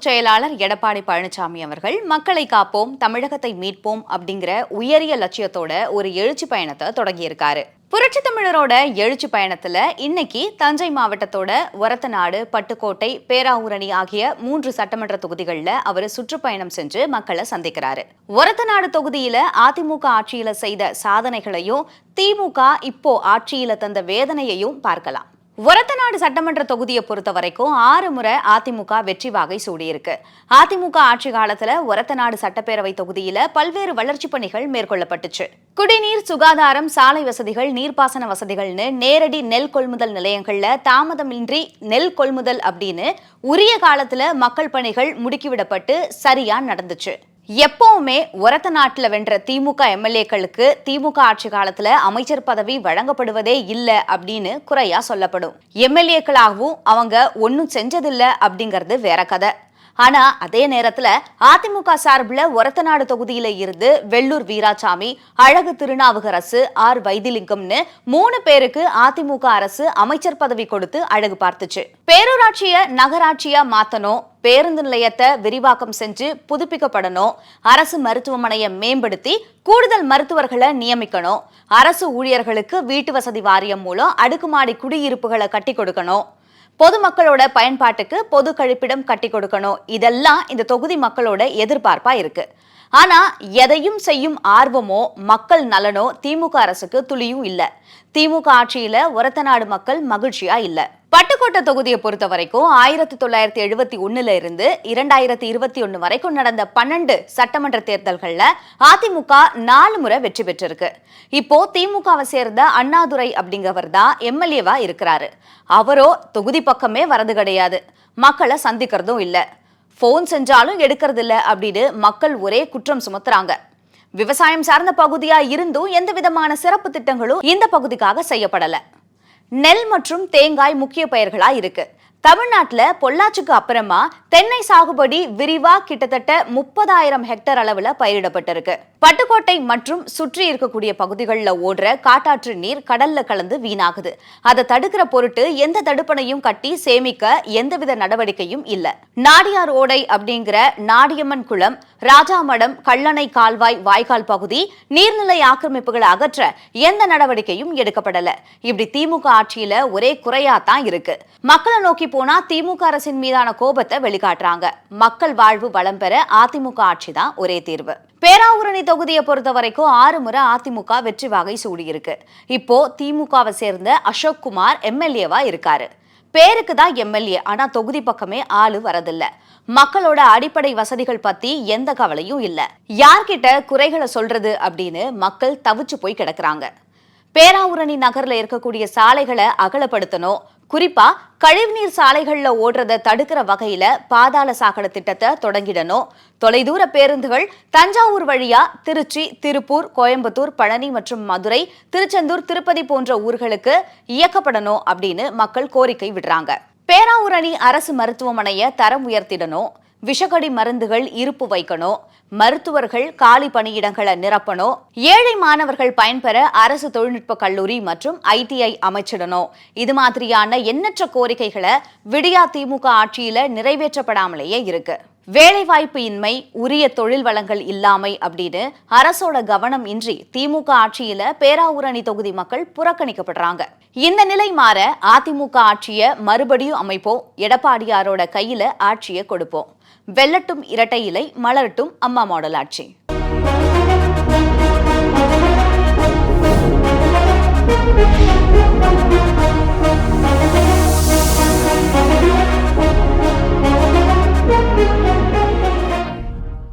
பொதுச் செயலாளர் எடப்பாடி பழனிசாமி அவர்கள் மக்களை காப்போம் தமிழகத்தை மீட்போம் அப்படிங்கிற உயரிய லட்சியத்தோட ஒரு எழுச்சி பயணத்தை தொடங்கியிருக்காரு. புரட்சி தமிழரோட எழுச்சி பயணத்துல இன்னைக்கு தஞ்சை மாவட்டத்தோட ஒரத்தநாடு பட்டுக்கோட்டை பேராவூரணி ஆகிய மூன்று சட்டமன்ற தொகுதிகளில் அவர் சுற்றுப்பயணம் செஞ்சு மக்களை சந்திக்கிறாரு. ஒரத்தநாடு தொகுதியில அதிமுக ஆட்சியில செய்த சாதனைகளையும் திமுக இப்போ ஆட்சியில தந்த வேதனையையும் பார்க்கலாம். ஒரத்தநாடு சட்டமன்ற தொகுதியை பொறுத்த வரைக்கும் ஆறு முறை அதிமுக வெற்றி வாகை சூடியிருக்கு. அதிமுக ஆட்சி காலத்துல ஒரத்தநாடு சட்டப்பேரவை தொகுதியில பல்வேறு வளர்ச்சி பணிகள் மேற்கொள்ளப்பட்டுச்சு. குடிநீர் சுகாதாரம் சாலை வசதிகள் நீர்ப்பாசன வசதிகள்னு நேரடி நெல் கொள்முதல் நிலையங்கள்ல தாமதமின்றி நெல் கொள்முதல் அப்படின்னு உரிய காலத்துல மக்கள் பணிகள் முடுக்கிவிடப்பட்டு சரியா நடந்துச்சு. எப்பவுமே ஒரத்த நாட்டில் வென்ற திமுக எம்எல்ஏக்களுக்கு திமுக ஆட்சி காலத்தில் அமைச்சர் பதவி வழங்கப்படுவதே இல்லை அப்படின்னு குறையா சொல்லப்படும். எம்எல்ஏக்களாகவும் அவங்க ஒன்றும் செஞ்சதில்லை அப்படிங்கிறது வேற கதை. ஆனா அதே நேரத்துல அதிமுக சார்பில் ஒரத்தநாடு தொகுதியில இருந்து வெள்ளூர் வீராசாமி அழகு திருநாவுக்கரசு ஆர் வைத்திலிங்கம்னு மூணு பேருக்கு அதிமுக அரசு அமைச்சர் பதவி கொடுத்து அழகு பார்த்துச்சு. பேரூராட்சிய நகராட்சியா மாத்தணும் பேருந்து நிலையத்தை விரிவாக்கம் செஞ்சு புதுப்பிக்கப்படணும் அரசு மருத்துவமனையை மேம்படுத்தி கூடுதல் மருத்துவர்களை நியமிக்கணும் அரசு ஊழியர்களுக்கு வீட்டு வசதி வாரியம் மூலம் அடுக்குமாடி குடியிருப்புகளை கட்டி கொடுக்கணும். பொதுமக்களோட பயன்பாட்டுக்கு பொது கழிப்பிடம் கட்டி கொடுக்கணும். இதெல்லாம் இந்த தொகுதி மக்களோட எதிர்பார்ப்பா இருக்கு. ஆனா எதையும் செய்யும் ஆர்வமோ மக்கள் நலனோ திமுக அரசுக்கு துளியும் இல்ல. திமுக ஆட்சியில ஒரத்தநாடு மக்கள் மகிழ்ச்சியா இல்லை. பட்டுக்கோட்டை தொகுதியை பொறுத்த வரைக்கும் ஆயிரத்தி தொள்ளாயிரத்தி எழுபத்தி ஒன்னுல இருந்து இரண்டாயிரத்தி இருபத்தி ஒன்று வரைக்கும் நடந்த பன்னெண்டு சட்டமன்ற தேர்தல்கள்ல அதிமுக நாலு முறை வெற்றி பெற்றிருக்கு. இப்போ திமுகவை சேர்ந்த அண்ணாதுரை அப்படிங்கிறவர் தான் எம்எல்ஏவா இருக்கிறாரு. அவரோ தொகுதி பக்கமே வரது கிடையாது. மக்களை சந்திக்கிறதும் இல்லை. ஃபோன் செஞ்சாலும் எடுக்கிறது இல்லை அப்படின்னு மக்கள் ஒரே குற்றம் சுமத்துறாங்க. விவசாயம் சார்ந்த பகுதியா இருந்தும் எந்த விதமான சிறப்பு திட்டங்களும் இந்த பகுதிக்காக செய்யப்படலை. நெல் மற்றும் தேங்காய் முக்கிய பயிர்களா இருக்கு. தமிழ்நாட்டில் பொள்ளாச்சிக்கு அப்புறமா தென்னை சாகுபடி விரிவா கிட்டத்தட்ட முப்பதாயிரம் ஹெக்டர் அளவுல பயிரிடப்பட்டிருக்கு. பட்டுக்கோட்டை மற்றும் சுற்றி இருக்கக்கூடிய பகுதிகளில் ஓடுற காட்டாற்று நீர் கடல்ல கலந்து வீணாகுது. அதை தடுக்கிற பொருட்டு எந்த தடுப்பணையும் கட்டி சேமிக்க எந்தவித நடவடிக்கையும் இல்லை. நாடியார் ஓடை அப்படிங்கிற நாடியம்மன் குளம் ராஜாமடம் கல்லணை கால்வாய் வாய்க்கால் பகுதி நீர்நிலை ஆக்கிரமிப்புகளை அகற்ற எந்த நடவடிக்கையும் எடுக்கப்படல. இப்படி திமுக ஆட்சியில ஒரே குறையா தான் இருக்கு. மக்களை நோக்கி போனா திமுக அரசின் மீதான கோபத்தை வெளிக்காட்டுறாங்க. மக்கள் வாழ்வு வளம் பெற அதிமுக ஆட்சி தான் ஒரே தீர்வு. பேராவூரணி தொகுதியை பொறுத்த வரைக்கும் ஆறு முறை அதிமுக வெற்றி வகை சூடியிருக்கு. இப்போ திமுகவை சேர்ந்த அசோக் குமார் எம்எல்ஏவா இருக்காரு. பேருக்கு தான் எம்எல்ஏ ஆனா தொகுதி பக்கமே ஆளு வரதில்லை. மக்களோட அடிப்படை வசதிகள் பத்தி எந்த கவலையும் இல்ல. யார்கிட்ட குறைகளை சொல்றது அப்படின்னு மக்கள் தவிச்சு போய் கிடக்குறாங்க. பேராவூரணி நகர்ல இருக்கக்கூடிய சாலைகளை அகலப்படுத்தணும். குறிப்பா கழிவுநீர் சாலைகள்ல ஓடுறத தடுக்கிற வகையில பாதாள சாக்கடை திட்டத்தை தொடங்கிடணும். தொலைதூர பேருந்துகள் தஞ்சாவூர் வழியா திருச்சி திருப்பூர் கோயம்புத்தூர் பழனி மற்றும் மதுரை திருச்செந்தூர் திருப்பதி போன்ற ஊர்களுக்கு இயக்கப்படணும் அப்படின்னு மக்கள் கோரிக்கை விடுறாங்க. பேராவூரணி அரசு மருத்துவமனையை தரம் உயர்த்திடணும். விஷக்கடி மருந்துகள் இருப்பு வைக்கணும். மருத்துவர்கள் காலி பணியிடங்களை நிரப்பணும். ஏழை மாணவர்கள் பயன்பெற அரசு தொழில்நுட்ப கல்லூரி மற்றும் ஐடிஐ அமைச்சிடணும். இது மாதிரியான எண்ணற்ற கோரிக்கைகளை விடியா திமுக ஆட்சியில நிறைவேற்றப்படாமலேயே இருக்கு. வேலைவாய்ப்பு இன்மை உரிய தொழில் வளங்கள் இல்லாமை அப்படின்னு அரசோட கவனம் இன்றி திமுக ஆட்சியில பேராவூரணி தொகுதி மக்கள் புறக்கணிக்கப்படுறாங்க. இந்த நிலை மாற அதிமுக ஆட்சியை மறுபடியும் அமைப்போம். எடப்பாடியாரோட கையில ஆட்சியை கொடுப்போம். வெள்ளட்டும் இரட்டை இலை மலரட்டும் அம்மா மாடல் ஆட்சி.